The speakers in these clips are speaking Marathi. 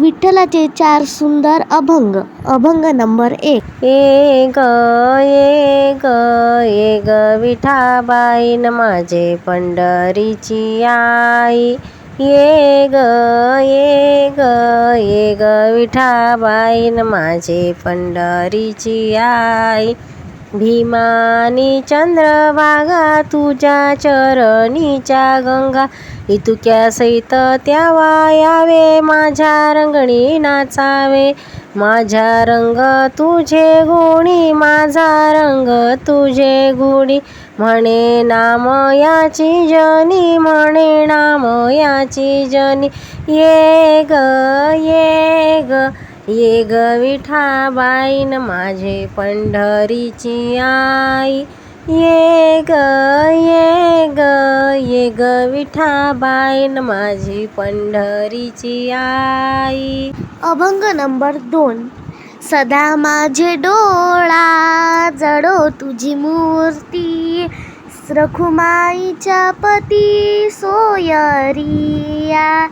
विठ्ठलाचे चार सुंदर अभंग. अभंग नंबर एक. एक ग एक ग ग विठाबाईन माझे पंढरीची आई. ये ग ये ग ये ग विठाबाईन माझे पंढरीची आई. भीमानी चंद्रभागा तुझ्या चरणीच्या गंगा. इतुक्या सहित त्यावा यावे माझ्या रंगणी नाचावे. माझ्या रंग तुझे गुणी माझा रंग तुझे गुणी. म्हणे नाम याची जनी म्हणे नाम याची जनी. ये ग ये ग ये ग विठाबाईन माझे पंढरीची आई. ये ग ये ग ये ग विठाबाईन माझी पंढरीची आई. अभंग नंबर दोन. सदा माझे डोळा जडो तुझी मूर्ती. रखुमाईच्या पती सोयरिया.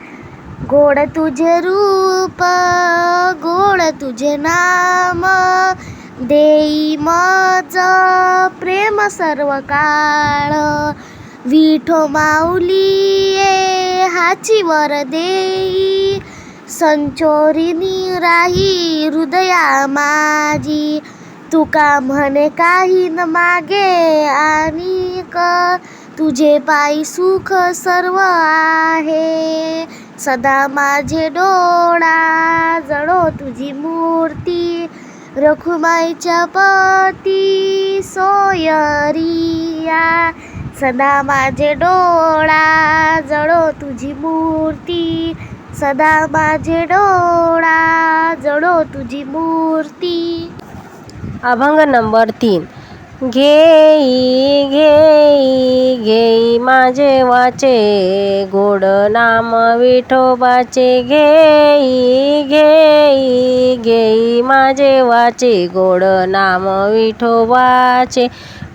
गोड तुझे रूप गोड तुझे नाम. देई मज प्रेम सर्व काळ विठो माऊली ये हाची वर देई. संचोरिनी राही हृदया माझी. तुका म्हणे काही न मागे आणि क तुझे पायी सुख सर्व आहे. सदा माझे डोळा जणो तुझी मूर्ती रखुमाईच्या पती सोयरिया. सदा माझे डोळा जणो तुझी मूर्ती सदा माझे डोळा जणो तुझी मूर्ती. अभंग नंबर तीन. घेई घेई घेई माझे वाचे गोड नाम विठोबाचे. घेई घेई घेई माझे वाचे गोड नाम विठोबाचे.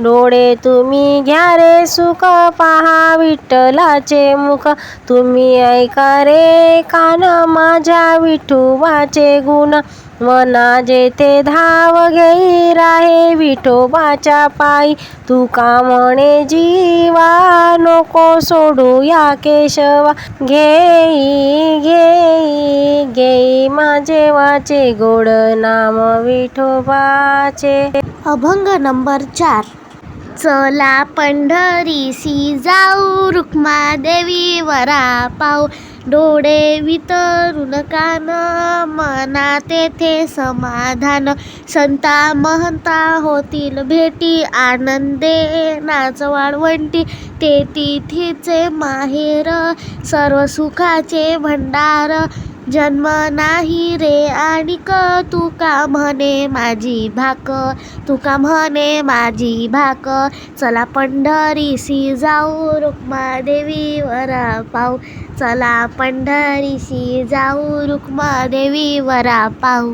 डोळे तुम्ही घ्या रे सुख पहा विठ्ठलाचे मुख. तुम्ही ऐका रे कान माझ्या विठोबाचे गुण. मना जेथे धाव घेई राहे विठोबाच्या पायी. तू का म्हणे जीवा नको सोडू या केशवा. घेई घेई घेई माझे वाचे गोड नाम विठोबाचे. अभंग नंबर चार. चला पंढरीसी जाऊ रुक्मादेवी वरा पाऊ डोळे वितरून कान मना तेथे समाधान. संता महंता होतील भेटी आनंदे नाच वाळवंटी ते तिथीचे माहेर सर्व सुखाचे भंडार. जन्म नाही रे आणि क तुका म्हणे माझी भाक? तुका म्हणे माझी भाक? चला पंढरीशी जाऊ रुक्मादेवी वरा पाऊ चला पंढरीशी जाऊ रुक्मादेवी वरा पाऊ